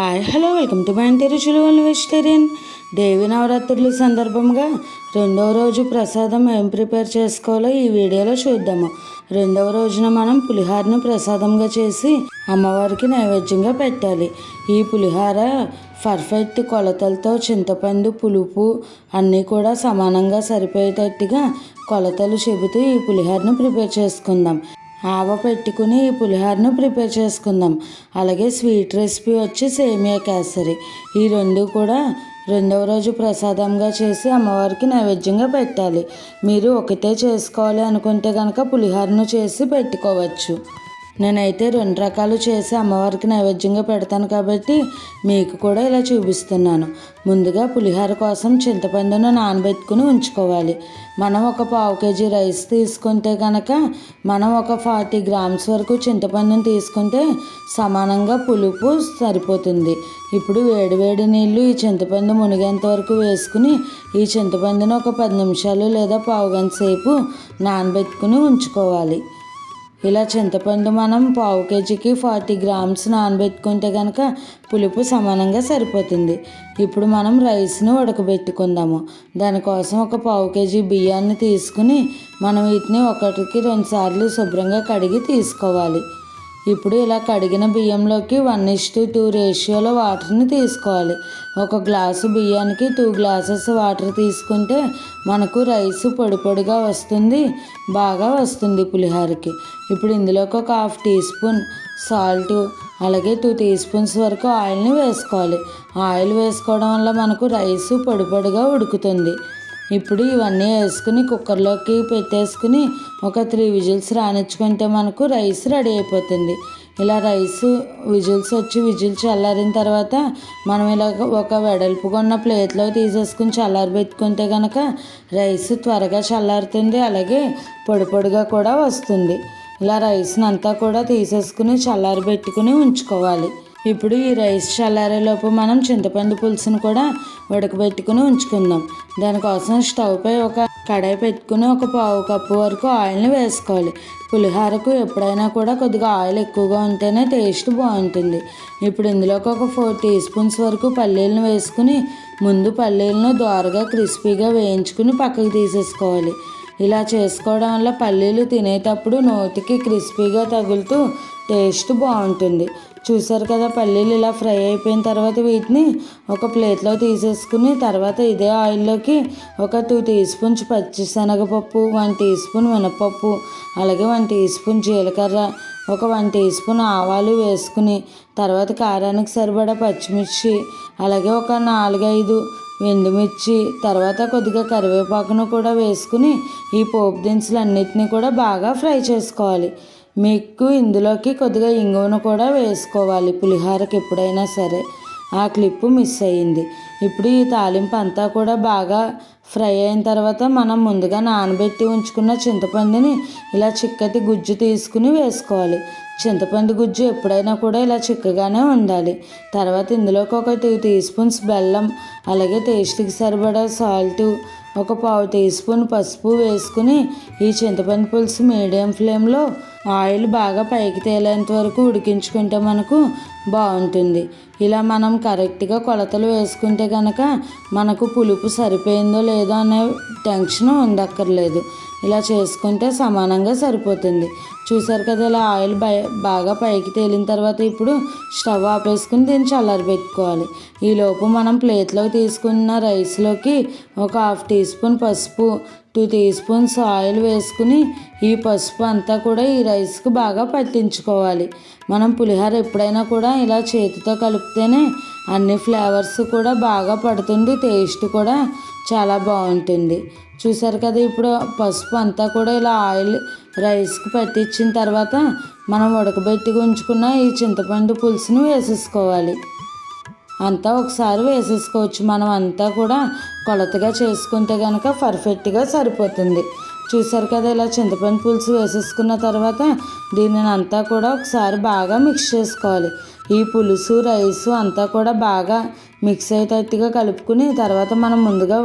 Hi hello welcome to my Inti Ruchulu vegetarian. దేవి నవరాత్రుల సందర్భంగా రెండవ రోజు ప్రసాదం ఏం ప్రిపేర్ చేసుకోవాలో ఈ వీడియోలో చూద్దాము. రెండవ రోజున మనం పులిహారను ప్రసాదంగా చేసి అమ్మవారికి నైవేద్యంగా పెట్టాలి. ఈ పులిహార పర్ఫెక్ట్ కొలతలతో చింతపండు పులుపు అన్నీ కూడా సమానంగా సరిపోయేటట్టుగా కొలతలు చెబుతూ ఈ పులిహారను ప్రిపేర్ చేసుకుందాం. ఆవ పెట్టుకుని ఈ పులిహోరను ప్రిపేర్ చేసుకుందాం. అలాగే స్వీట్ రెసిపీ వచ్చి సేమియా కేసరి. ఈ రెండు కూడా రెండవ రోజు ప్రసాదంగా చేసి అమ్మవారికి నైవేద్యంగా పెట్టాలి. మీరు ఒకటే చేసుకోవాలి అనుకుంటే కనుక పులిహోరను చేసి పెట్టుకోవచ్చు. నేనైతే రెండు రకాలు చేసి అమ్మవారికి నైవేద్యంగా పెడతాను కాబట్టి మీకు కూడా ఇలా చూపిస్తున్నాను. ముందుగా పులిహోర కోసం చింతపండును నానబెట్టుకుని ఉంచుకోవాలి. మనం ఒక పావు కేజీ రైస్ తీసుకుంటే కనుక మనం ఒక ఫార్టీ గ్రామ్స్ వరకు చింతపండును తీసుకుంటే సమానంగా పులుపు సరిపోతుంది. ఇప్పుడు వేడివేడి నీళ్ళు ఈ చింతపండు మునిగేంత వరకు వేసుకుని ఈ చింతపండును ఒక పది నిమిషాలు లేదా పావు గంట సేపు నానబెట్టుకుని ఉంచుకోవాలి. ఇలా చింతపండు మనం పావు కేజీకి ఫార్టీ గ్రామ్స్ నానబెట్టుకుంటే కనుక పులుపు సమానంగా సరిపోతుంది. ఇప్పుడు మనం రైస్ను ఉడకబెట్టుకుందాము. దానికోసం ఒక పావు కేజీ బియ్యాన్ని తీసుకుని మనం వీటిని ఒకటికి రెండుసార్లు శుభ్రంగా కడిగి తీసుకోవాలి. ఇప్పుడు ఇలా కడిగిన బియ్యంలోకి వన్ ఇష్ టూ రేషియోలో వాటర్ని తీసుకోవాలి. ఒక గ్లాసు బియ్యానికి టూ గ్లాసెస్ వాటర్ తీసుకుంటే మనకు రైస్ పొడి పొడిగా వస్తుంది బాగా వస్తుంది పులిహోరకి. ఇప్పుడు ఇందులోకి ఒక హాఫ్ టీ స్పూన్ సాల్ట్ అలాగే టూ టీ స్పూన్స్ వరకు ఆయిల్ని వేసుకోవాలి. ఆయిల్ వేసుకోవడం వల్ల మనకు రైస్ పొడి పొడిగా ఉడుకుతుంది. ఇప్పుడు ఇవన్నీ వేసుకుని కుక్కర్లోకి పెట్టేసుకుని ఒక త్రీ విజిల్స్ రానిచ్చుకుంటే మనకు రైస్ రెడీ అయిపోతుంది. ఇలా రైస్ విజిల్స్ వచ్చి విజిల్స్ చల్లారిన తర్వాత మనం ఇలా ఒక వెడల్పుగా ఉన్న ప్లేట్లో తీసేసుకుని చల్లారి పెట్టుకుంటే కనుక రైస్ త్వరగా చల్లారుతుంది అలాగే పొడి పొడిగా కూడా వస్తుంది. ఇలా రైస్ని అంతా కూడా తీసేసుకుని చల్లారి పెట్టుకుని ఉంచుకోవాలి. ఇప్పుడు ఈ రైస్ చల్లారేలోపు మనం చింతపండు పులుసును కూడా ఉడకబెట్టుకుని ఉంచుకుందాం. దానికోసం స్టవ్ పై ఒక కడాయి పెట్టుకుని ఒక పావు కప్పు వరకు ఆయిల్ని వేసుకోవాలి. పులిహోరకు ఎప్పుడైనా కూడా కొద్దిగా ఆయిల్ ఎక్కువగా ఉంటేనే టేస్ట్ బాగుంటుంది. ఇప్పుడు ఇందులోకి ఒక ఫోర్ టీ స్పూన్స్ వరకు పల్లీలను వేసుకుని ముందు పల్లీలను దోరగా క్రిస్పీగా వేయించుకుని పక్కకు తీసేసుకోవాలి. ఇలా చేసుకోవడం వల్ల పల్లీలు తినేటప్పుడు నోటికి క్రిస్పీగా తగులుతూ టేస్ట్ బాగుంటుంది. చూసారు కదా పల్లీలు ఇలా ఫ్రై అయిపోయిన తర్వాత వీటిని ఒక ప్లేట్లో తీసేసుకుని తర్వాత ఇదే ఆయిల్లోకి ఒక టూ టీ స్పూన్స్ పచ్చిశనగపప్పు వన్ టీ స్పూన్ మినపప్పు అలాగే వన్ టీ స్పూన్ జీలకర్ర ఒక వన్ టీ స్పూన్ ఆవాలు వేసుకుని తర్వాత కారానికి సరిపడా పచ్చిమిర్చి అలాగే ఒక నాలుగైదు ఎండుమిర్చి తర్వాత కొద్దిగా కరివేపాకును కూడా వేసుకుని ఈ పోపు దినుసులు అన్నిటినీ కూడా బాగా ఫ్రై చేసుకోవాలి. మీకు ఇందులోకి కొద్దిగా ఇంగువను కూడా వేసుకోవాలి పులిహోరకి ఎప్పుడైనా సరే. ఆ క్లిప్పు మిస్ అయ్యింది. ఇప్పుడు ఈ తాలింపు అంతా కూడా బాగా ఫ్రై అయిన తర్వాత మనం ముందుగా నానబెట్టి ఉంచుకున్న చింతపండుని ఇలా చిక్కటి గుజ్జు తీసుకుని వేసుకోవాలి. చింతపండు గుజ్జు ఎప్పుడైనా కూడా ఇలా చిక్కగానే ఉండాలి. తర్వాత ఇందులోకి ఒక టూ టీ స్పూన్స్ బెల్లం అలాగే టేస్ట్కి సరిపడా సాల్ట్ ఒక పావు టీ స్పూన్ పసుపు వేసుకుని ఈ చింతపండు పులుసు మీడియం ఫ్లేమ్లో ఆయిల్ బాగా పైకి తేలేంత వరకు ఉడికించుకుంటే మనకు బాగుంటుంది. ఇలా మనం కరెక్ట్గా కొలతలు వేసుకుంటే కనుక మనకు పులుపు సరిపోయిందో లేదో అనే టెన్షన్ ఉండక్కర్లేదు. ఇలా చేసుకుంటే సమానంగా సరిపోతుంది. చూసారు కదా ఇలా ఆయిల్ బాగా పైకి తేలిన తర్వాత ఇప్పుడు స్టవ్ ఆపేసుకుని దీన్ని చల్లారి పెట్టుకోవాలి. ఈలోపు మనం ప్లేట్లోకి తీసుకున్న రైస్లోకి ఒక హాఫ్ టీ స్పూన్ పసుపు టూ టీ స్పూన్స్ ఆయిల్ వేసుకుని ఈ పసుపు అంతా కూడా ఈ రైస్కి బాగా పట్టించుకోవాలి. మనం పులిహోర ఎప్పుడైనా కూడా ఇలా చేతితో కలిపితేనే అన్ని ఫ్లేవర్స్ కూడా బాగా పడుతుంది టేస్ట్ కూడా చాలా బాగుంటుంది. చూసారు కదా ఇప్పుడు పసుపు అంతా కూడా ఇలా ఆయిల్ రైస్కి పట్టించిన తర్వాత మనం ఉడకబెట్టి ఉంచుకున్న ఈ చింతపండు పులుసును వేసేసుకోవాలి. అంతా ఒకసారి వేసేసుకోవచ్చు. మనం అంతా కూడా కొలతగా చేసుకుంటే కనుక పర్ఫెక్ట్గా సరిపోతుంది. చూసారు కదా ఇలా చింతపండు పులుసు వేసేసుకున్న తర్వాత దీనిని అంతా కూడా ఒకసారి బాగా మిక్స్ చేసుకోవాలి. ఈ పులుసు రైసు అంతా కూడా బాగా మిక్స్ అయ్యేటట్టుగా కలుపుకుని తర్వాత మనం ముందుగా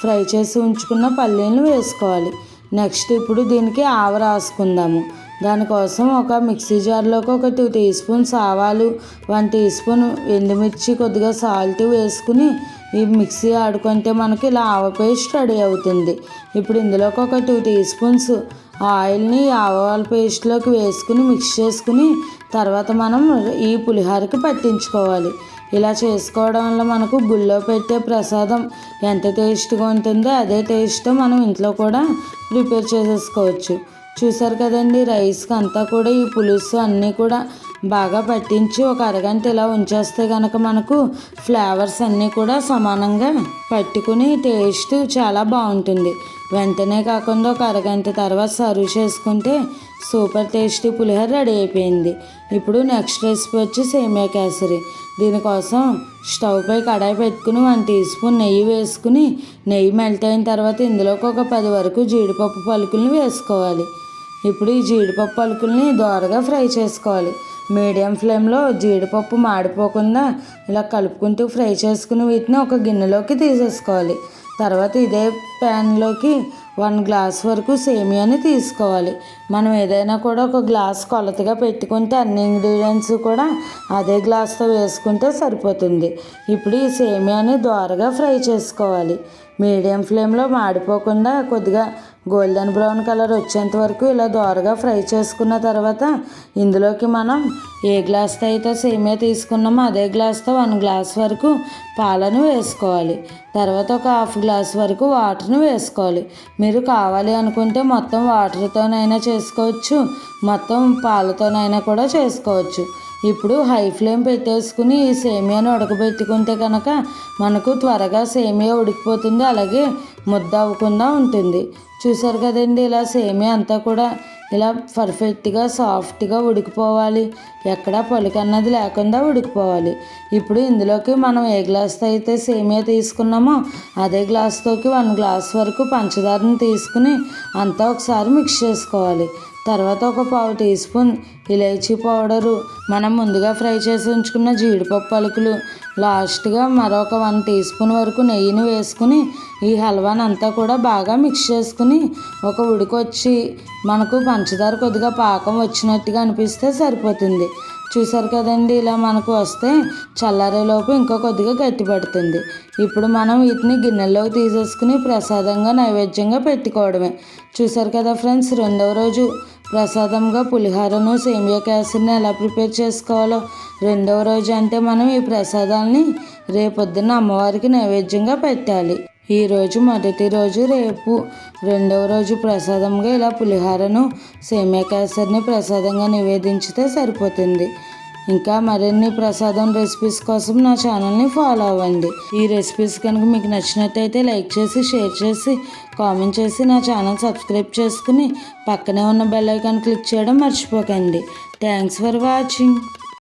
ఫ్రై చేసి ఉంచుకున్న పల్లీలను వేసుకోవాలి. నెక్స్ట్ ఇప్పుడు దీనికి ఆవ రాసుకుందాము. దానికోసం ఒక మిక్సీ జార్లోకి ఒక టూ టీ స్పూన్స్ ఆవాలు వన్ టీ స్పూన్ ఎండుమిర్చి కొద్దిగా సాల్ట్ వేసుకుని ఈ మిక్సీ ఆడుకుంటే మనకి ఇలా ఆవ పేస్ట్ రెడీ అవుతుంది. ఇప్పుడు ఇందులోకి ఒక టూ టీ స్పూన్స్ ఆయిల్ని ఆవాల పేస్ట్లోకి వేసుకుని మిక్స్ చేసుకుని తర్వాత మనం ఈ పులిహోరకి పట్టించుకోవాలి. ఇలా చేసుకోవడం వల్ల మనకు గుళ్ళో పెట్టే ప్రసాదం ఎంత టేస్ట్గా ఉంటుందో అదే టేస్ట్ మనం ఇంట్లో కూడా ప్రిపేర్ చేసేసుకోవచ్చు. చూసారు కదండి రైస్కి అంతా కూడా ఈ పులుసు అన్నీ కూడా బాగా పట్టించి ఒక అరగంట ఇలా ఉంచేస్తే కనుక మనకు ఫ్లేవర్స్ అన్నీ కూడా సమానంగా పట్టుకుని టేస్ట్ చాలా బాగుంటుంది. వెంటనే కాకుండా ఒక అరగంట తర్వాత సర్వ్ చేసుకుంటే సూపర్ టేస్టీ పులిహోర రెడీ అయిపోయింది. ఇప్పుడు నెక్స్ట్ రెసిపీ వచ్చి సేమియా కేసరి. దీనికోసం స్టవ్ పై కడాయి పెట్టుకుని వన్ టీ స్పూన్ నెయ్యి వేసుకుని నెయ్యి మెల్ట్ అయిన తర్వాత ఇందులోకి ఒక పది వరకు జీడిపప్పు పలుకులను వేసుకోవాలి. ఇప్పుడు ఈ జీడిపప్పు అలుకుల్ని దోరగా ఫ్రై చేసుకోవాలి. మీడియం ఫ్లేమ్లో జీడిపప్పు మాడిపోకుండా ఇలా కలుపుకుంటూ ఫ్రై చేసుకుని వీటిని ఒక గిన్నెలోకి తీసేసుకోవాలి. తర్వాత ఇదే ప్యాన్లోకి వన్ గ్లాస్ వరకు సేమియాని తీసుకోవాలి. మనం ఏదైనా కూడా ఒక గ్లాస్ కొలతగా పెట్టుకుంటే అన్ని ఇంగ్రీడియంట్స్ కూడా అదే గ్లాస్తో వేసుకుంటే సరిపోతుంది. ఇప్పుడు ఈ సేమియాని దోరగా ఫ్రై చేసుకోవాలి. మీడియం ఫ్లేమ్లో మాడిపోకుండా కొద్దిగా గోల్డెన్ బ్రౌన్ కలర్ వచ్చేంత వరకు ఇలా దోరగా ఫ్రై చేసుకున్న తర్వాత ఇందులోకి మనం ఏ గ్లాస్తో అయితే సేమే తీసుకున్నామో అదే గ్లాస్తో వన్ గ్లాస్ వరకు పాలను వేసుకోవాలి. తర్వాత ఒక హాఫ్ గ్లాస్ వరకు వాటర్ను వేసుకోవాలి. మీరు కావాలి అనుకుంటే మొత్తం వాటర్తోనైనా చేసుకోవచ్చు. మొత్తం పాలతోనైనా కూడా చేసుకోవచ్చు. ఇప్పుడు హై ఫ్లేమ్ పెట్టేసుకుని ఈ సేమియాను ఉడకబెట్టుకుంటే కనుక మనకు త్వరగా సేమియా ఉడికిపోతుంది. అలాగే ముద్ద అవ్వకుండా ఉంటుంది. చూసారు కదండి ఇలా సేమియా అంతా కూడా ఇలా పర్ఫెక్ట్గా సాఫ్ట్గా ఉడికిపోవాలి. ఎక్కడ పలుకన్నది లేకుండా ఉడికిపోవాలి. ఇప్పుడు ఇందులోకి మనం ఏ గ్లాస్తో అయితే సేమియా తీసుకున్నామో అదే గ్లాస్తోకి వన్ గ్లాస్ వరకు పంచదారని తీసుకుని అంతా ఒకసారి మిక్స్ చేసుకోవాలి. తర్వాత ఒక పావు టీ స్పూన్ ఇలైచీ పౌడరు మనం ముందుగా ఫ్రై చేసి ఉంచుకున్న జీడిపప్పు పలుకులు లాస్ట్గా మరొక వన్ టీ స్పూన్ వరకు నెయ్యిని వేసుకుని ఈ హల్వాని అంతా కూడా బాగా మిక్స్ చేసుకుని ఒక ఉడికొచ్చి మనకు పంచదార కొద్దిగా పాకం వచ్చినట్టుగా అనిపిస్తే సరిపోతుంది. చూసారు కదండి ఇలా మనకు వస్తే చల్లారేలోపు ఇంకా కొద్దిగా గట్టిపడుతుంది ఇప్పుడు మనం వీటిని గిన్నెల్లోకి తీసేసుకుని ప్రసాదంగా నైవేద్యంగా పెట్టుకోవడమే. చూసారు కదా ఫ్రెండ్స్ రెండవ రోజు ప్రసాదంగా పులిహోరను సేమియా కేసరిని ఎలా ప్రిపేర్ చేసుకోవాలో రెండవ రోజు అంటే మనం ఈ ప్రసాదాన్ని రేపొద్దున అమ్మవారికి నైవేద్యంగా పెట్టాలి. ఈరోజు మొదటి రోజు రేపు రెండవ రోజు ప్రసాదంగా ఇలా పులిహోరను సేమియా కేసరిని ప్రసాదంగా నివేదించితే సరిపోతుంది. ఇంకా మరిన్ని ప్రసాదం రెసిపీస్ కోసం నా ఛానల్ని ఫాలో అవ్వండి. ఈ రెసిపీస్ కనుక మీకు నచ్చినట్టయితే లైక్ చేసి షేర్ చేసి కామెంట్ చేసి నా ఛానల్ సబ్స్క్రైబ్ చేసుకుని పక్కనే ఉన్న బెల్ ఐకాన్ క్లిక్ చేయడం మర్చిపోకండి. Thanks for watching